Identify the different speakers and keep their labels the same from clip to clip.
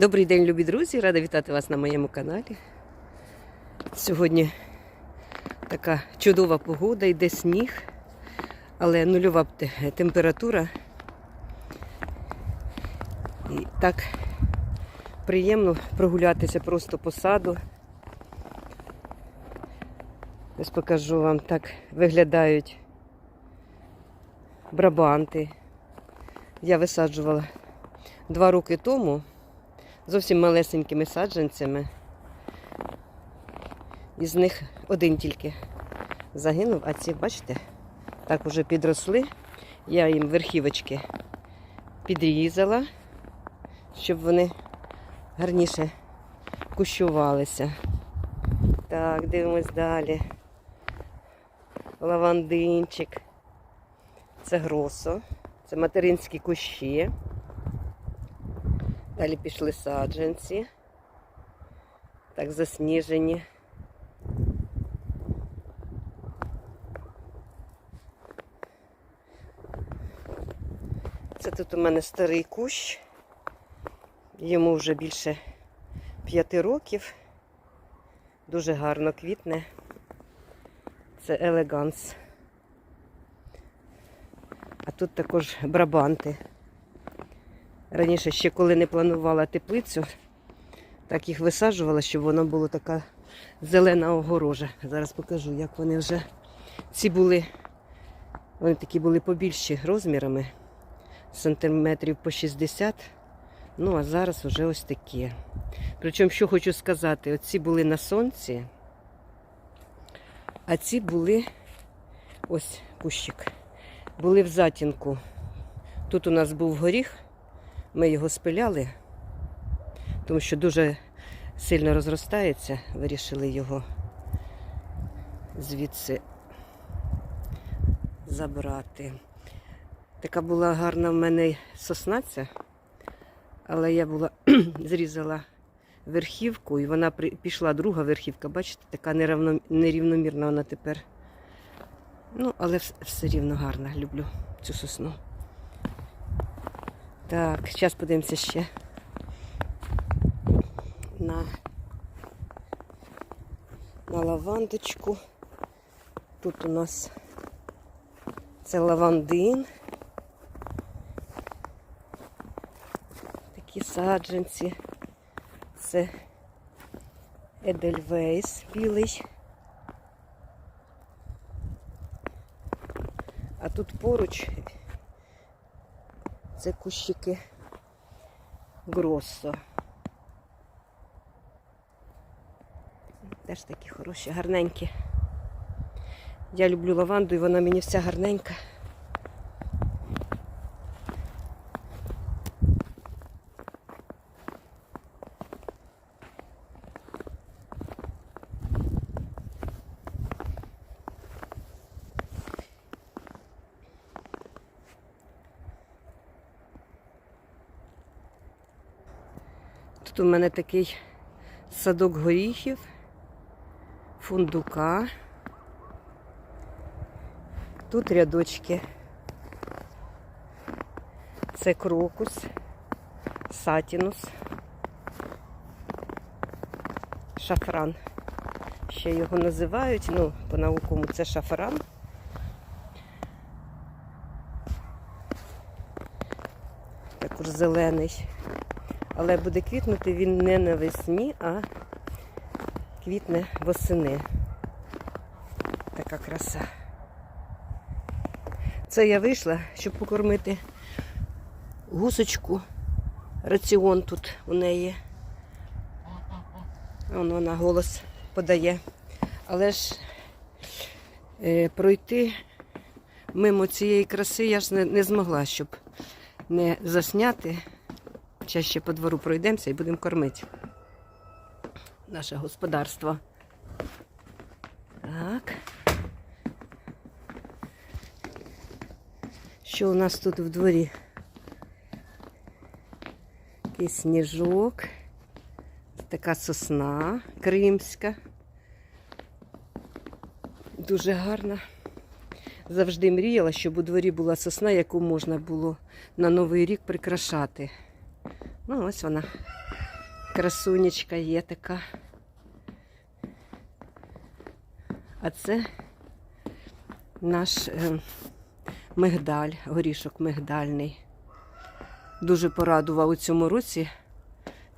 Speaker 1: Добрий день, любі друзі! Рада вітати вас на моєму каналі. Сьогодні така чудова погода, йде сніг, але нульова температура. І так приємно прогулятися просто по саду. Ось покажу вам, так виглядають брабанти. Я висаджувала два роки тому зовсім малесенькими саджанцями. Із них один тільки загинув, а ці, бачите, так уже підросли. Я їм верхівочки підрізала, щоб вони гарніше кущувалися. Так, дивимось далі. Лавандинчик. Це гросо, це материнські кущі. Далі пішли саджанці. Так, засніжені. Це тут у мене старий кущ. Йому вже більше п'яти років. Дуже гарно квітне. Це елеганс. А тут також брабанти. Раніше ще коли не планувала теплицю, так їх висаджувала, щоб воно було така зелена огорожа. Зараз покажу, як вони вже ці були, вони такі були побільші розмірами, сантиметрів по 60. Ну, а зараз вже ось такі. Причому, що хочу сказати, оці були на сонці, а ці були ось кущик, були в затінку. Тут у нас був горіх. Ми його спиляли, тому що дуже сильно розростається. Вирішили його звідси забрати. Така була гарна в мене соснаця, але я була зрізала верхівку і вона пішла друга верхівка, бачите, така нерівномірна вона тепер. Ну, але все рівно гарна, люблю цю сосну. Так, зараз подивимося ще на, на лавандочку. Тут у нас це лавандин. Такі саджанці. Це Едельвейс білий. А тут поруч це кущики Гроссо. Теж такі хороші, гарненькі. Я люблю лаванду і вона мені вся гарненька. Тут у мене такий садок горіхів, фундука. Тут рядочки. Це крокус, сатінус, шафран. Ще його називають, ну, по-наукому це шафран. Також зелений. Але буде квітнути він не навесні, а квітне восени. Така краса. Це я вийшла, щоб покормити гусочку. Раціон тут у неї. Вон вона голос подає. Але ж е, пройти мимо цієї краси я ж не, не змогла, щоб не засняти. Зараз ще по двору пройдемося і будемо кормити наше господарство. Так. Що у нас тут в дворі? Якийсь сніжок, така сосна кримська. Дуже гарна. Завжди мріяла, щоб у дворі була сосна, яку можна було на Новий рік прикрашати. Ну, ось вона Красунечка є така. А це наш е, мигдаль, горішок мигдальний. Дуже порадував у цьому році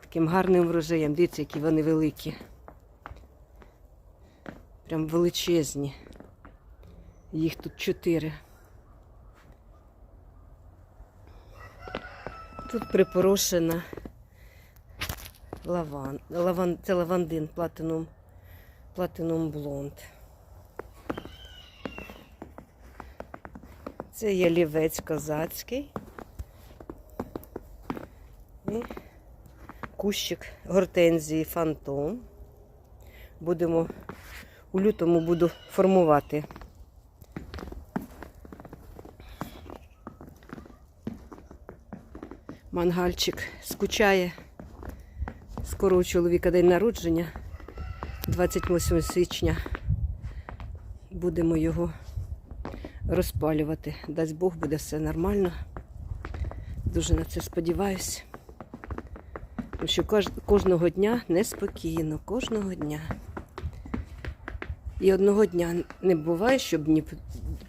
Speaker 1: таким гарним врожаєм. Дивіться, які вони великі. Прям величезні. Їх тут чотири. Тут припорошена лаван. лаван це лавандин платинум, платинум блонд. Це є лівець козацький. І кущик гортензії фантом. Будемо у лютому буду формувати. Мангальчик скучає. Скоро у чоловіка день народження, 28 січня. Будемо його розпалювати. Дасть Бог, буде все нормально. Дуже на це сподіваюся. Тому що кожного дня неспокійно, кожного дня. І одного дня не буває, щоб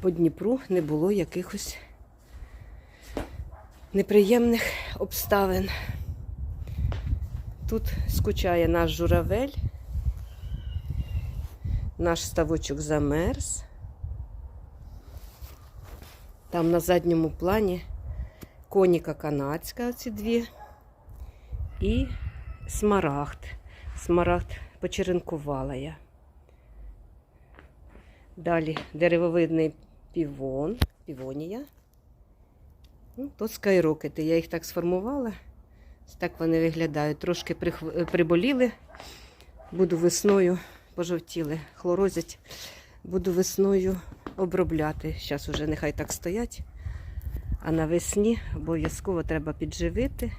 Speaker 1: по Дніпру не було якихось неприємних обставин. Тут скучає наш журавель, наш ставочок замерз. Там на задньому плані коніка канадська, оці дві, і смарагд. Смарагд почеренкувала я. Далі деревовидний півон, півонія. Ну, то скайрокети. Я їх так сформувала. Так вони виглядають. Трошки е, приболіли. Буду весною пожовтіли, хлорозять. Буду весною обробляти. Зараз уже нехай так стоять. А навесні обов'язково треба підживити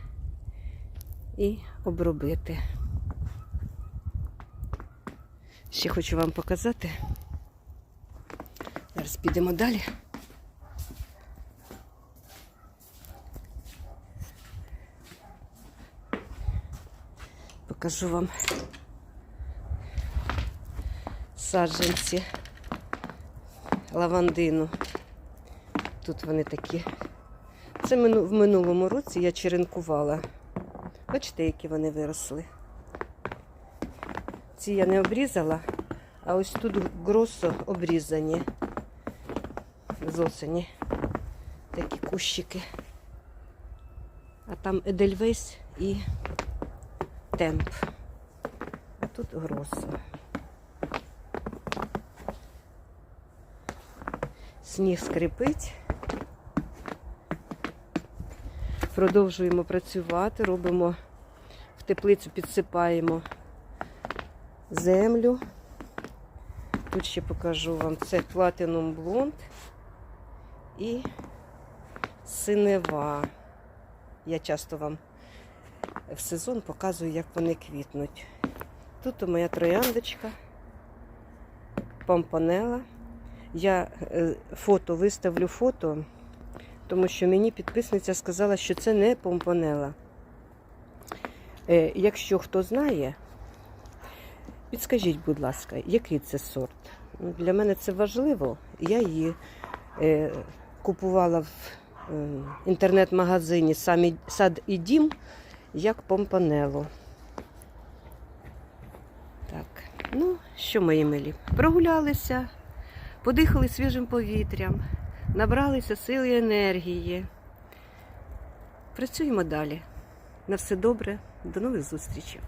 Speaker 1: і обробити. Ще хочу вам показати. Зараз підемо далі. Покажу вам саджанці лавандину. Тут вони такі. Це в минулому році я черенкувала. Бачите, які вони виросли. Ці я не обрізала, а ось тут гросо обрізані з осені. Такі кущики. А там Едельвейс і темп. А тут гросо. Сніг скрипить. Продовжуємо працювати, робимо в теплицю, підсипаємо землю. Тут ще покажу вам це Platinum Blonde і синева. Я часто вам в сезон показую, як вони квітнуть. Тут моя трояндочка, помпонела. Я е, фото виставлю фото, тому що мені підписниця сказала, що це не помпонела. Е, Якщо хто знає, підскажіть, будь ласка, який це сорт? Ну, Для мене це важливо. Я її е, купувала в е, інтернет-магазині Сад і Дім як помпанело. Так, ну що, мої милі, прогулялися, подихали свіжим повітрям, набралися сили і енергії. Працюємо далі. На все добре, до нових зустрічей.